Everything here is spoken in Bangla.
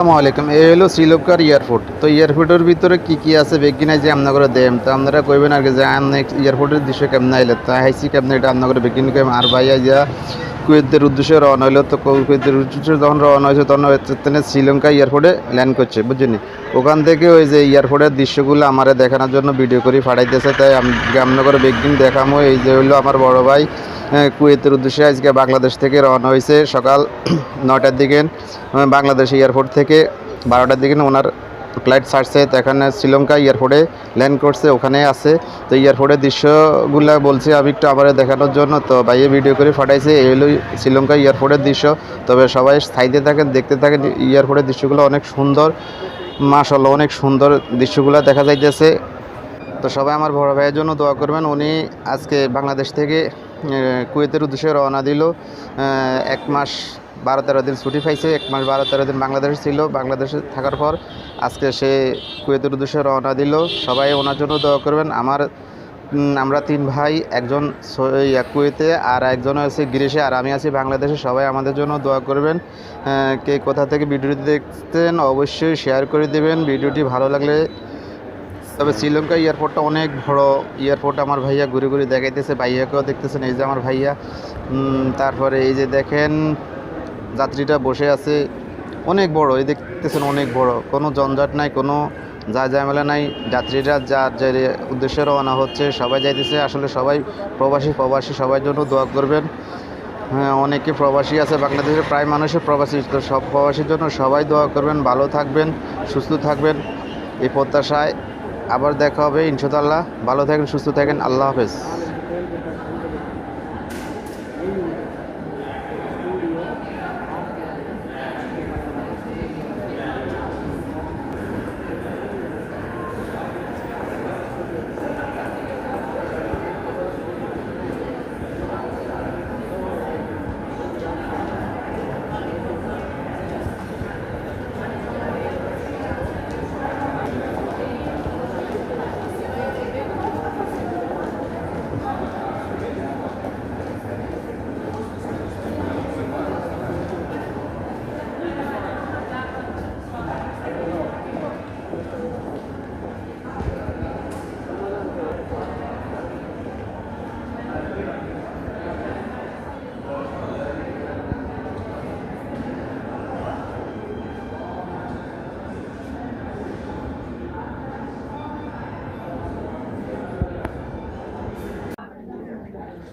আসসালামু আলাইকুম। এই হলো শ্রীলঙ্কার এয়ারপোর্ট তো এয়ারপোর্টের ভিতরে কি কি আছে? বেগিনা যে আপনার দেম, তো আপনারা কইবেন আর কি যে এয়ারপোর্টের দৃশ্য কেমন আইলে? তো হাইসি কেমন? এটা আপনার বেগিন আর ভাইয়া যা কুয়েতের উদ্দেশ্যে রওনা হলো। তো কুয়েতের উদ্দেশ্যে যখন রওনা হয়েছে, তখন হচ্ছে শ্রীলঙ্কা এয়ারপোর্টে ল্যান্ড করছে বুঝছেন ওখান থেকে ওই যে এয়ারপোর্টের দৃশ্যগুলো আমারে দেখানোর জন্য ভিডিও করে ফাটাইতেছে। তাই আমি করে বেগিন দেখামো। এই যে হলো আমার বড় ভাই কুয়েতের উদ্দেশ্যে আজকে বাংলাদেশ থেকে রওনা হয়েছে সকাল নটার দিকে বাংলাদেশ এয়ারপোর্ট থেকে বারোটার দিকে ওনার ফ্লাইট ছাড়ছে, তো এখানে শ্রীলঙ্কা এয়ারপোর্টে ল্যান্ড করছে, ওখানে আছে। তো এয়ারপোর্টের দৃশ্যগুলো বলছি আমি একটু আবার দেখানোর জন্য। তো বাইরে ভিডিও করে ফাটাইছে এই হলো শ্রীলঙ্কা এয়ারপোর্টের দৃশ্য। তবে সবাই সাইডে থাকেন, দেখতে থাকেন, এয়ারপোর্টের দৃশ্যগুলো অনেক সুন্দর। মাশাল্লাহ অনেক সুন্দর দৃশ্যগুলো দেখা যাইতেছে। তো সবাই আমার বড় ভাইয়ের জন্য দোয়া করবেন। উনি আজকে বাংলাদেশ থেকে কুয়েতের উদ্দেশ্যে রওনা দিল। এক মাস বারো তেরো দিন ছুটি পাইছে, এক মাস বারো তেরো দিন বাংলাদেশে ছিল। বাংলাদেশে থাকার পর আজকে সে কুয়েতের উদ্দেশ্যে রওনা দিল। সবাই ওনার জন্য দোয়া করবেন। আমার আমরা তিন ভাই, একজন কুয়েতে আর একজন আছে গ্রিসে আর আমি আছি বাংলাদেশে। সবাই আমাদের জন্য দোয়া করবেন। কে কোথা থেকে ভিডিওটি দেখতেন অবশ্যই শেয়ার করে দেবেন। ভিডিওটি ভালো লাগলে, তবে শ্রীলঙ্কা এয়ারপোর্টটা অনেক বড় এয়ারপোর্ট। আমার ভাইয়া ঘুরে ঘুরে দেখাইতেছে, ভাইয়াকেও দেখতেছেন। এই যে আমার ভাইয়া তারপরে এই যে দেখেন, যাত্রীটা বসে আছে। অনেক বড়, এই দেখতেছেন অনেক বড়। কোনো জঞ্জাট নাই, কোনো যা ঝামেলা নাই। যাত্রীরা যার যে উদ্দেশ্যে রওনা হচ্ছে, সবাই যাইতেছে। আসলে সবাই প্রবাসী প্রবাসী সবার জন্য দোয়া করবেন। হ্যাঁ অনেকে প্রবাসী আছে, বাংলাদেশের প্রায় মানুষের প্রবাসী। তো সব প্রবাসীর জন্য সবাই দোয়া করবেন, ভালো থাকবেন, সুস্থ থাকবেন। এই প্রত্যাশায় আবার দেখা হবে, ইনশাআল্লাহ। ভালো থাকেন, সুস্থ থাকেন। আল্লাহ হাফেজ।